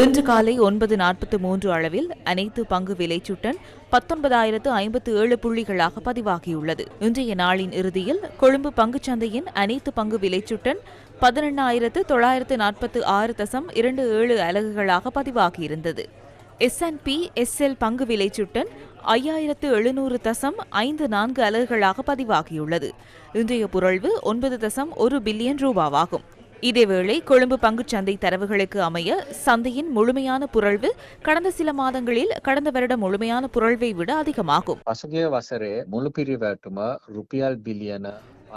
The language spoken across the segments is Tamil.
இன்று காலை ஒன்பது நாற்பத்து மூன்று அளவில் அனைத்து பங்கு விலைச்சுட்டன் பத்தொன்பதாயிரத்து ஐம்பத்து ஏழு புள்ளிகளாக பதிவாகியுள்ளது. இன்றைய நாளின் இறுதியில் கொழும்பு பங்குச்சந்தையின் அனைத்து பங்கு விலைச்சுட்டன் பதினெண்ணாயிரத்து தொள்ளாயிரத்து நாற்பத்து ஆறு தசம் இரண்டு ஏழு அலகுகளாக பதிவாகியிருந்தது. எஸ்என்பி எஸ்எல் பங்கு விலைச்சுட்டன் ஐயாயிரத்து எழுநூறு தசம் ஐந்து நான்கு அலகுகளாக பதிவாகியுள்ளது. இன்றைய புரள்வு ஒன்பது தசம் ஒரு பில்லியன் ரூபாவாகும். இதேவேளை கொழும்பு பங்குச்சந்தை தரவுகளுக்கு அமைய சந்தையின் முழுமையான புரள்வு கடந்த சில மாதங்களில் கடந்த வருட முழுமையான புரள்வை விட அதிகமாகும்.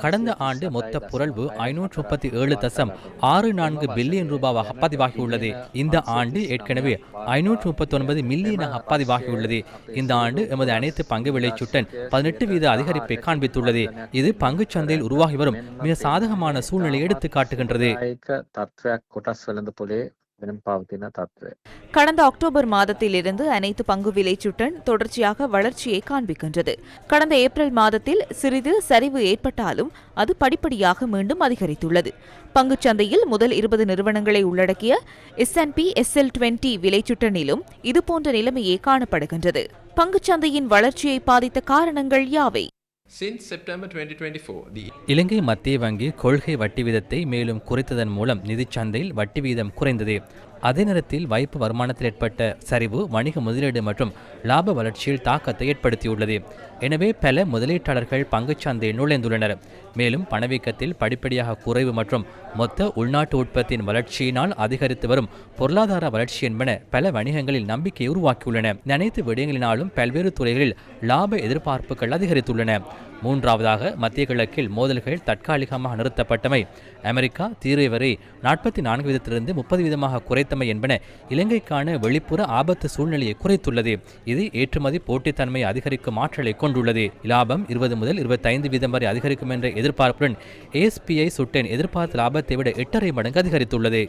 கடந்த ஆண்டு மொத்த புரள்வு ஐநூற்று முப்பத்தி ஏழு தசம் ஆறு நான்கு பில்லியன் ரூபாவாக பதிவாகியுள்ளது. இந்த ஆண்டு ஏற்கனவே ஐநூற்று முப்பத்தி ஒன்பது மில்லியனாக பதிவாகியுள்ளது. இந்த ஆண்டு எமது அனைத்து பங்கு விளைச்சுட்டன் பதினெட்டு வீத அதிகரிப்பை காண்பித்துள்ளது. இது பங்கு சந்தையில் உருவாகி வரும் மிக சாதகமான சூழ்நிலை எடுத்து காட்டுகின்றது கடந்த அக்டோபர் மாதத்திலிருந்து அனைத்து பங்கு விலைச்சுட்டன் தொடர்ச்சியாக வளர்ச்சியை காண்பிக்கின்றது. கடந்த ஏப்ரல் மாதத்தில் சிறிது சரிவு ஏற்பட்டாலும் அது படிப்படியாக மீண்டும் அதிகரித்துள்ளது. பங்குச் சந்தையில் முதல் இருபது நிறுவனங்களை உள்ளடக்கிய எஸ்என்பி எஸ்எல் டுவெண்டி விலைச்சுட்டனிலும் இதுபோன்ற நிலைமையே காணப்படுகின்றது. பங்குச்சந்தையின் வளர்ச்சியை பாதித்த காரணங்கள் யாவை? இலங்கை மத்திய வங்கி கொள்கை வட்டி வீதத்தை மேலும் குறைத்ததன் மூலம் நிதிச்சந்தையில் வட்டி வீதம் குறைந்தது. அதே நேரத்தில் வைப்பு வருமானத்தில் ஏற்பட்ட சரிவு வணிக முதலீடு மற்றும் லாப வளர்ச்சியில் தாக்கத்தை ஏற்படுத்தியுள்ளது. எனவே பல முதலீட்டாளர்கள் பங்குச் நுழைந்துள்ளனர். மேலும் பணவீக்கத்தில் படிப்படியாக குறைவு மற்றும் மொத்த உள்நாட்டு உற்பத்தியின் வளர்ச்சியினால் அதிகரித்து வரும் பொருளாதார வளர்ச்சி என்பன பல வணிகங்களில் நம்பிக்கையை உருவாக்கியுள்ளன. அனைத்து விடயங்களினாலும் பல்வேறு துறைகளில் லாப எதிர்பார்ப்புகள் அதிகரித்துள்ளன. மூன்றாவதாக மத்திய கிழக்கில் மோதல்கள் தற்காலிகமாக நிறுத்தப்பட்டமை. அமெரிக்கா தீர்வை வரை நாற்பத்தி நான்கு வீதத்திலிருந்து முப்பது வீதமாக குறைத்தமை என்பன இலங்கைக்கான வெளிப்புற ஆபத்து சூழ்நிலையை குறைத்துள்ளது. இது ஏற்றுமதி போட்டித்தன்மை அதிகரிக்கும் ஆற்றலை கொண்டுள்ளது. லாபம் இருபது முதல் இருபத்தைந்து வீதம் வரை அதிகரிக்கும் என்ற எதிர்பார்ப்புடன் ஏஎஸ்பிஐ சுட்டென் எதிர்பார்த்த லாபத்தை விட எட்டரை மடங்கு அதிகரித்துள்ளது.